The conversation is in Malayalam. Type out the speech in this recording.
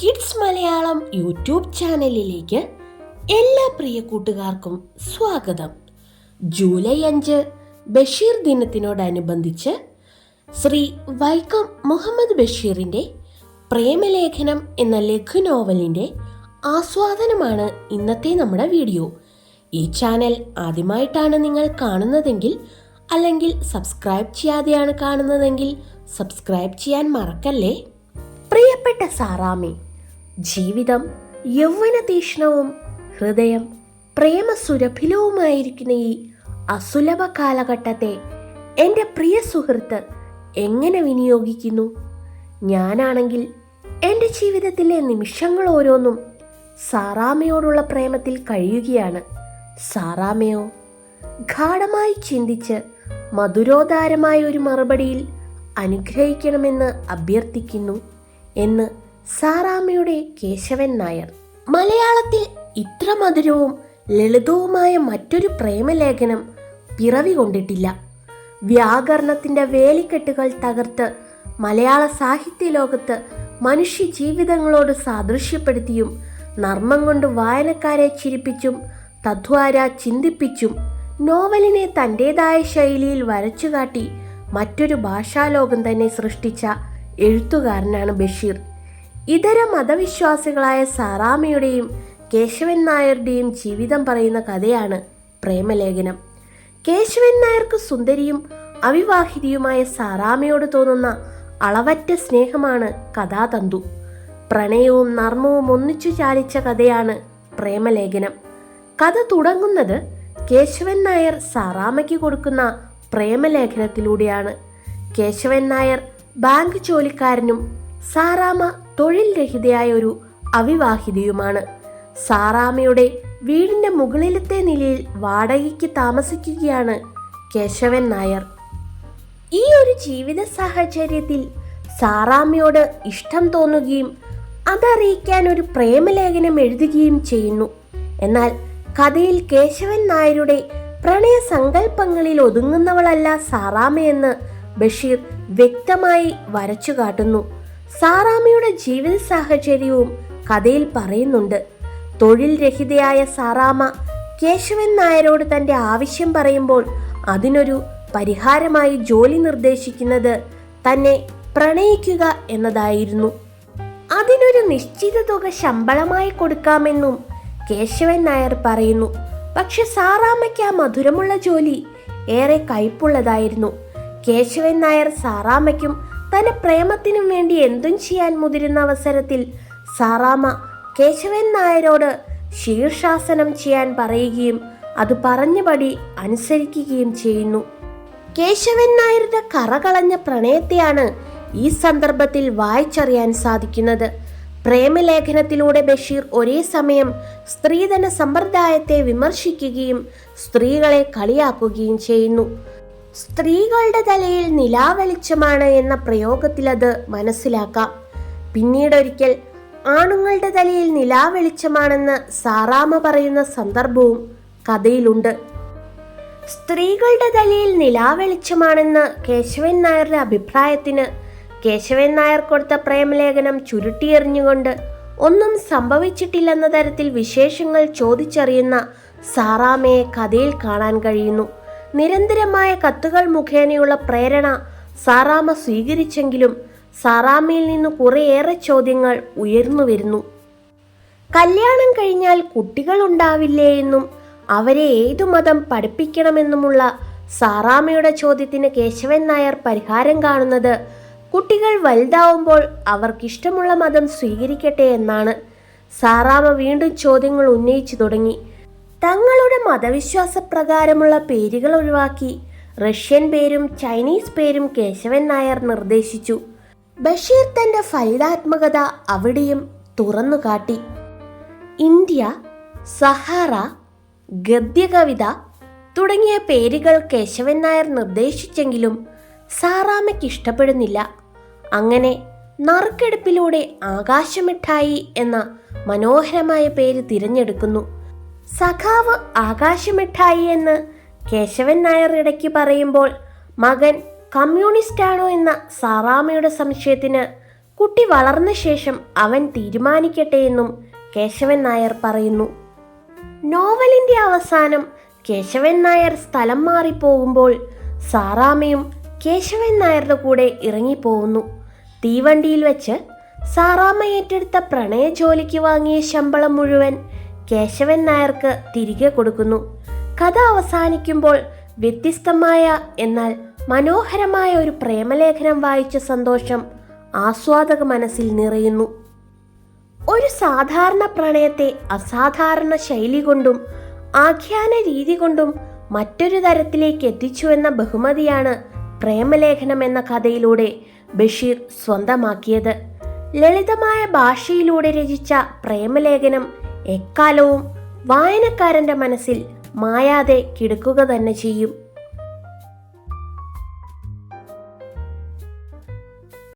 കിഡ്സ് മലയാളം യൂട്യൂബ് ചാനലിലേക്ക് എല്ലാ പ്രിയ കൂട്ടുകാർക്കും സ്വാഗതം. ജൂലൈ അഞ്ച് ബഷീർ ദിനത്തിനോടനുബന്ധിച്ച് ശ്രീ വൈക്കം മുഹമ്മദ് ബഷീറിന്റെ പ്രേമലേഖനം എന്ന ലഘു നോവലിന്റെ ആസ്വാദനമാണ് ഇന്നത്തെ നമ്മുടെ വീഡിയോ. ഈ ചാനൽ ആദ്യമായിട്ടാണ് നിങ്ങൾ കാണുന്നതെങ്കിൽ അല്ലെങ്കിൽ സബ്സ്ക്രൈബ് ചെയ്യാതെയാണ് കാണുന്നതെങ്കിൽ സബ്സ്ക്രൈബ് ചെയ്യാൻ മറക്കല്ലേ? പ്രിയപ്പെട്ട സാറാമി ജീവിതം യൗവന തീഷ്ണവും ഹൃദയം പ്രേമസുരഭിലവുമായിരിക്കുന്ന ഈ അസുലഭ കാലഘട്ടത്തെ എന്റെ പ്രിയ സുഹൃത്ത് എങ്ങനെ വിനിയോഗിക്കുന്നു? ഞാനാണെങ്കിൽ എന്റെ ജീവിതത്തിലെ നിമിഷങ്ങൾ ഓരോന്നും സാറാമയോടുള്ള പ്രേമത്തിൽ കഴിയുകയാണ്. സാറാമയോ ഗാഠമായി ചിന്തിച്ച് മധുരോദാരമായ ഒരു മറുപടിയിൽ അനുഗ്രഹിക്കണമെന്ന് അഭ്യർത്ഥിക്കുന്നു എന്ന് സാറാമ്മയുടെ കേശവൻ നായർ. മലയാളത്തിൽ ഇത്ര മധുരവും ലളിതവുമായ മറ്റൊരു പ്രേമലേഖനം പിറവി കൊണ്ടിട്ടില്ല. വ്യാകരണത്തിന്റെ വേലിക്കെട്ടുകൾ തകർത്ത് മലയാള സാഹിത്യ ലോകത്ത് മനുഷ്യ ജീവിതങ്ങളോട് സാദൃശ്യപ്പെടുത്തിയും നർമ്മം കൊണ്ട് വായനക്കാരെ ചിരിപ്പിച്ചും തദ്വാര ചിന്തിപ്പിച്ചും നോവലിനെ തന്റെതായ ശൈലിയിൽ വരച്ചുകാട്ടി മറ്റൊരു ഭാഷാലോകം തന്നെ സൃഷ്ടിച്ച എഴുത്തുകാരനാണ് ബഷീർ. ഇതര മതവിശ്വാസികളായ സാറാമയുടെയും കേശവൻ നായരുടെയും ജീവിതം പറയുന്ന കഥയാണ് പ്രേമലേഖനം. കേശവൻ നായർക്ക് സുന്ദരിയും അവിവാഹിതയുമായ സാറാമയോട് തോന്നുന്ന അളവറ്റ സ്നേഹമാണ് കഥാതന്തു. പ്രണയവും നർമ്മവും ഒന്നിച്ചു ചാലിച്ച കഥയാണ് പ്രേമലേഖനം. കഥ തുടങ്ങുന്നത് കേശവൻ നായർ സാറാമയ്ക്ക് കൊടുക്കുന്ന പ്രേമലേഖനത്തിലൂടെയാണ്. കേശവൻ നായർ ബാങ്ക് ജോലിക്കാരനും സാറാമ തൊഴിൽ രഹിതയായ ഒരു അവിവാഹിതയുമാണ്. സാറാമയുടെ വീടിന്റെ മുകളിലത്തെ നിലയിൽ വാടകയ്ക്ക് താമസിക്കുകയാണ് കേശവൻ നായർ. ഈ ഒരു ജീവിത സാഹചര്യത്തിൽ സാറാമയോട് ഇഷ്ടം തോന്നുകയും അതറിയിക്കാൻ ഒരു പ്രേമലേഖനം എഴുതുകയും ചെയ്യുന്നു. എന്നാൽ കഥയിൽ കേശവൻ നായരുടെ പ്രണയ സങ്കല്പങ്ങളിൽ ഒതുങ്ങുന്നവളല്ല സാറാമയെന്ന് ബഷീർ വ്യക്തമായി വരച്ചു കാട്ടുന്നു സാറാമയുടെ ജീവിത സാഹചര്യവും കഥയിൽ പറയുന്നുണ്ട്. തൊഴിൽ രഹിതയായ സാറാമ കേശവൻ നായരോട് തന്റെ ആവശ്യം പറയുമ്പോൾ അതിനൊരു പരിഹാരമായി ജോലി നിർദ്ദേശിക്കുന്നത് തന്നെ പ്രണയിക്കുക എന്നതായിരുന്നു. അതിനൊരു നിശ്ചിത തുക ശമ്പളമായി കൊടുക്കാമെന്നും കേശവൻ നായർ പറയുന്നു. പക്ഷെ സാറാമയ്ക്ക് ആ മധുരമുള്ള ജോലി ഏറെ കയ്പുള്ളതായിരുന്നു. കേശവൻ നായർ സാറാമ്മയ്ക്കും തന്റെ പ്രേമത്തിനും വേണ്ടി എന്തും ചെയ്യാൻ മുതിരുന്ന അവസരത്തിൽ സാറാമ്മ കേശവൻ നായരോട് ശീർഷാസനം ചെയ്യാൻ പറയുകയും അത് പറഞ്ഞപടി അനുസരിക്കുകയും ചെയ്യുന്നു. കേശവൻ നായരുടെ കറകളഞ്ഞ പ്രണയത്തെയാണ് ഈ സന്ദർഭത്തിൽ വായിച്ചറിയാൻ സാധിക്കുന്നത്. പ്രേമലേഖനത്തിലൂടെ ബഷീർ ഒരേ സമയം സ്ത്രീധന സമ്പ്രദായത്തെ വിമർശിക്കുകയും സ്ത്രീകളെ കളിയാക്കുകയും ചെയ്യുന്നു. സ്ത്രീകളുടെ തലയിൽ നിലാവെളിച്ചമാണ് എന്ന പ്രയോഗത്തിൽ അത് മനസ്സിലാക്കാം. പിന്നീടൊരിക്കൽ ആണുങ്ങളുടെ തലയിൽ നിലാവെളിച്ചമാണെന്ന് സാറാമ പറയുന്ന സന്ദർഭവും കഥയിലുണ്ട്. സ്ത്രീകളുടെ തലയിൽ നിലാവെളിച്ചമാണെന്ന് കേശവൻ നായരുടെ അഭിപ്രായത്തിന് കേശവൻ നായർ കൊടുത്ത പ്രേമലേഖനം ചുരുട്ടിയെറിഞ്ഞുകൊണ്ട് ഒന്നും സംഭവിച്ചിട്ടില്ലെന്ന തരത്തിൽ വിശേഷങ്ങൾ ചോദിച്ചറിയുന്ന സാറാമയെ കഥയിൽ കാണാൻ കഴിയുന്നു. നിരന്തരമായ കത്തുകൾ മുഖേനയുള്ള പ്രേരണ സാറാമ സ്വീകരിച്ചെങ്കിലും സാറാമയിൽ നിന്ന് കുറേയേറെ ചോദ്യങ്ങൾ ഉയർന്നു വരുന്നു. കല്യാണം കഴിഞ്ഞാൽ കുട്ടികൾ ഉണ്ടാവില്ലേ എന്നും അവരെ ഏതു മതം പഠിപ്പിക്കണമെന്നുമുള്ള സാറാമയുടെ ചോദ്യത്തിന് കേശവൻ നായർ പരിഹാരം കാണുന്നത് കുട്ടികൾ വലുതാവുമ്പോൾ അവർക്കിഷ്ടമുള്ള മതം സ്വീകരിക്കട്ടെ എന്നാണ്. സാറാമ വീണ്ടും ചോദ്യങ്ങൾ ഉന്നയിച്ചു തുടങ്ങി. തങ്ങളുടെ മതവിശ്വാസ പ്രകാരമുള്ള പേരുകൾ ഒഴിവാക്കി. റഷ്യൻ പേരും ചൈനീസ് പേരും കേശവൻ നായർ നിർദ്ദേശിച്ചു. ബഷീർ തന്റെ ഫലിതാത്മകത അവിടെയും തുറന്നു കാട്ടി ഇന്ത്യ സഹാറ ഗദ്യകവിത തുടങ്ങിയ പേരുകൾ കേശവൻ നായർ നിർദ്ദേശിച്ചെങ്കിലും സാറാമയ്ക്ക് ഇഷ്ടപ്പെടുന്നില്ല അങ്ങനെ നറുക്കെടുപ്പിലൂടെ ആകാശമിഠായി എന്ന മനോഹരമായ പേര് തിരഞ്ഞെടുക്കുന്നു. സഖാവ് ആകാശമിഠായി എന്ന് കേശവൻ നായർ ഇടയ്ക്ക് പറയുമ്പോൾ മകൻ കമ്മ്യൂണിസ്റ്റാണോ എന്ന സാറാമയുടെ സംശയത്തിന് കുട്ടി വളർന്ന ശേഷം അവൻ തീരുമാനിക്കട്ടെ എന്നും കേശവൻ നായർ പറയുന്നു. നോവലിന്റെ അവസാനം കേശവൻ നായർ സ്ഥലം മാറിപ്പോകുമ്പോൾ സാറാമയും കേശവൻ നായരുടെ കൂടെ ഇറങ്ങിപ്പോകുന്നു. തീവണ്ടിയിൽ വെച്ച് സാറാമ്മ ഏറ്റെടുത്ത പ്രണയ ജോലിക്ക് വാങ്ങിയ ശമ്പളം മുഴുവൻ കേശവൻ നായർക്ക് തിരികെ കൊടുക്കുന്നു. കഥ അവസാനിക്കുമ്പോൾ വ്യത്യസ്തമായ എന്നാൽ മനോഹരമായ ഒരു പ്രേമലേഖനം വായിച്ച സന്തോഷം ആസ്വാദക മനസ്സിൽ നിറയുന്നു. ഒരു സാധാരണ പ്രണയത്തെ അസാധാരണ ശൈലി കൊണ്ടും ആഖ്യാന രീതി കൊണ്ടും മറ്റൊരു തരത്തിലേക്ക് എത്തിച്ചു എന്ന ബഹുമതിയാണ് പ്രേമലേഖനം എന്ന കഥയിലൂടെ ബഷീർ സ്വന്തമാക്കിയത്. ലളിതമായ ഭാഷയിലൂടെ രചിച്ച പ്രേമലേഖനം എക്കാലവും വായനക്കാരന്റെ മനസ്സിൽ മായാതെ കിടക്കുക തന്നെ ചെയ്യും.